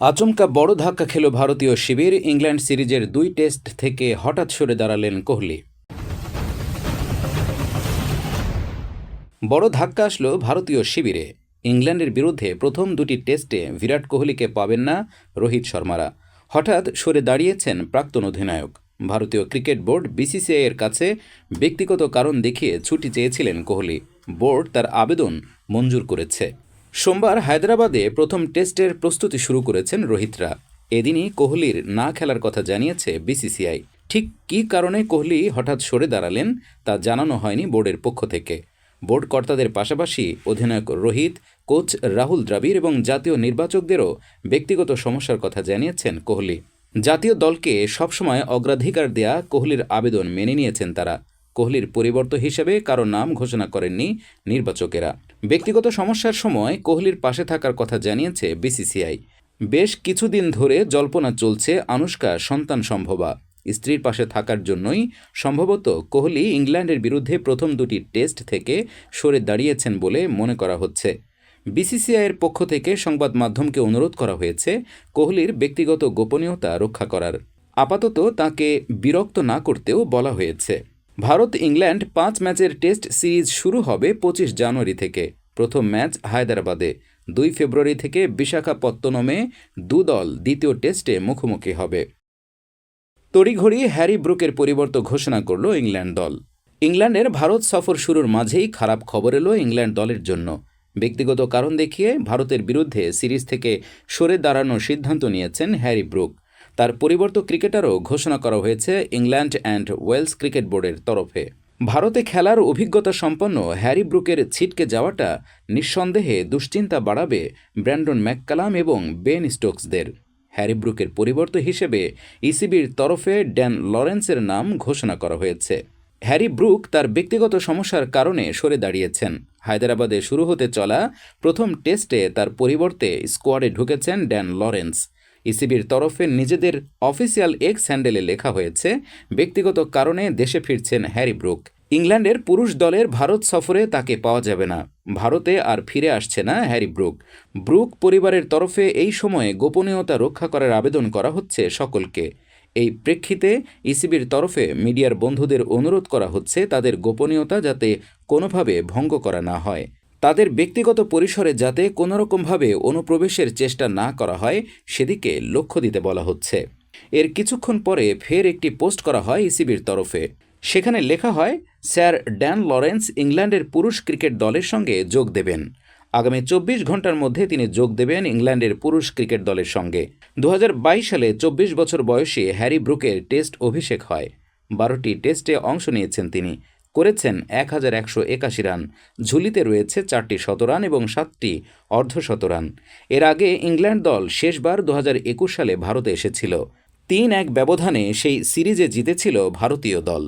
আচমকা বড় ধাক্কা খেল ভারতীয় শিবির, ইংল্যান্ড সিরিজের দুই টেস্ট থেকে হঠাৎ সরে দাঁড়ালেন কোহলি। বড় ধাক্কা আসলো ভারতীয় শিবিরে। ইংল্যান্ডের বিরুদ্ধে প্রথম দুটি টেস্টে বিরাট কোহলিকে পাবেন না রোহিত শর্মারা। হঠাৎ সরে দাঁড়িয়েছেন প্রাক্তন অধিনায়ক। ভারতীয় ক্রিকেট বোর্ড বিসিসিআই এর কাছে ব্যক্তিগত কারণ দেখিয়ে ছুটি চেয়েছিলেন কোহলি। বোর্ড তার আবেদন মঞ্জুর করেছে। সোমবার হায়দ্রাবাদে প্রথম টেস্টের প্রস্তুতি শুরু করেছেন রোহিতরা। এদিনই কোহলির না খেলার কথা জানিয়েছে বিসিসিআই। ঠিক কী কারণে কোহলি হঠাৎ সরে দাঁড়ালেন তা জানানো হয়নি বোর্ডের পক্ষ থেকে। বোর্ড কর্তাদের পাশাপাশি অধিনায়ক রোহিত, কোচ রাহুল দ্রাবিড় এবং জাতীয় নির্বাচকদেরও ব্যক্তিগত সমস্যার কথা জানিয়েছেন কোহলি। জাতীয় দলকে সবসময় অগ্রাধিকার দেয়া কোহলির আবেদন মেনে নিয়েছেন তারা। কোহলির পরিবর্ত হিসেবে কারও নাম ঘোষণা করেননি নির্বাচকেরা। ব্যক্তিগত সমস্যার সময় কোহলির পাশে থাকার কথা জানিয়েছে বিসিসিআই। বেশ কিছুদিন ধরে জল্পনা চলছে আনুষ্কা, সন্তান সম্ভবা। স্ত্রীর পাশে থাকার জন্যই সম্ভবত কোহলি ইংল্যান্ডের বিরুদ্ধে প্রথম দুটি টেস্ট থেকে সরে দাঁড়িয়েছেন বলে মনে করা হচ্ছে। বিসিসিআইয়ের পক্ষ থেকে সংবাদ মাধ্যমকে অনুরোধ করা হয়েছে কোহলির ব্যক্তিগত গোপনীয়তা রক্ষা করার। আপাতত তাকে বিরক্ত না করতেও বলা হয়েছে। ভারত ইংল্যান্ড পাঁচ ম্যাচের টেস্ট সিরিজ শুরু হবে পঁচিশ জানুয়ারি থেকে। প্রথম ম্যাচ হায়দ্রাবাদে। দুই ফেব্রুয়ারি থেকে বিশাখাপত্তনমে দু দল দ্বিতীয় টেস্টে মুখোমুখি হবে। তড়িঘড়ি হ্যারি ব্রুকের পরিবর্তন ঘোষণা করল ইংল্যান্ড দল। ইংল্যান্ডের ভারত সফর শুরুর মাঝেই খারাপ খবর এলো ইংল্যান্ড দলের জন্য। ব্যক্তিগত কারণ দেখিয়ে ভারতের বিরুদ্ধে সিরিজ থেকে সরে দাঁড়ানোর সিদ্ধান্ত নিয়েছেন হ্যারি ব্রুক। তার পরিবর্তন ক্রিকেটারও ঘোষণা করা হয়েছে ইংল্যান্ড অ্যান্ড ওয়েলস ক্রিকেট বোর্ডের তরফে। ভারতে খেলার অভিজ্ঞতা সম্পন্ন হ্যারি ব্রুকের ছিটকে যাওয়াটা নিঃসন্দেহে দুশ্চিন্তা বাড়াবে ব্র্যান্ডন ম্যাককালাম এবং বেন স্টোকসদের। হ্যারি ব্রুকের পরিবর্তন হিসেবে ইসিবির তরফে ড্যান লরেন্সের নাম ঘোষণা করা হয়েছে। হ্যারি ব্রুক তার ব্যক্তিগত সমস্যার কারণে সরে দাঁড়িয়েছেন। হায়দরাবাদে শুরু হতে চলা প্রথম টেস্টে তার পরিবর্তে স্কোয়াডে ঢুকেছেন ড্যান লরেন্স। ইসিবির তরফে নিজেদের অফিসিয়াল এক্স হ্যান্ডেলে লেখা হয়েছে, ব্যক্তিগত কারণে দেশে ফিরছেন হ্যারি ব্রুক। ইংল্যান্ডের পুরুষ দলের ভারত সফরে তাকে পাওয়া যাবে না। ভারতে আর ফিরে আসছে না হ্যারি ব্রুক। ব্রুক পরিবারের তরফে এই সময়ে গোপনীয়তা রক্ষা করার আবেদন করা হচ্ছে সকলকে। এই প্রেক্ষিতে ইসিবির তরফে মিডিয়ার বন্ধুদের অনুরোধ করা হচ্ছে তাদের গোপনীয়তা যাতে কোনোভাবে ভঙ্গ করা না হয়। তাদের ব্যক্তিগত পরিসরে যাতে কোনোরকমভাবে অনুপ্রবেশের চেষ্টা না করা হয়, সেদিকে লক্ষ্য দিতে বলা হচ্ছে। এর কিছুক্ষণ পরে ফের একটি পোস্ট করা হয় ইসিবির তরফে। সেখানে লেখা হয়, স্যার ড্যান লরেন্স ইংল্যান্ডের পুরুষ ক্রিকেট দলের সঙ্গে যোগ দেবেন। আগামী চব্বিশ ঘণ্টার মধ্যে তিনি যোগ দেবেন ইংল্যান্ডের পুরুষ ক্রিকেট দলের সঙ্গে। দু হাজার বাইশ সালে চব্বিশ বছর বয়সে হ্যারি ব্রুকের টেস্ট অভিষেক হয়। বারোটি টেস্টে অংশ নিয়েছেন তিনি। করেছেন এক হাজার একশো একাশি রান। ঝুলিতে রয়েছে চারটি শতরান এবং সাতটি অর্ধশতরান এর আগে ইংল্যান্ড দল শেষবার দু হাজার একুশ সালে ভারতে এসেছিল। তিন এক ব্যবধানে সেই সিরিজে জিতেছিল ভারতীয় দল।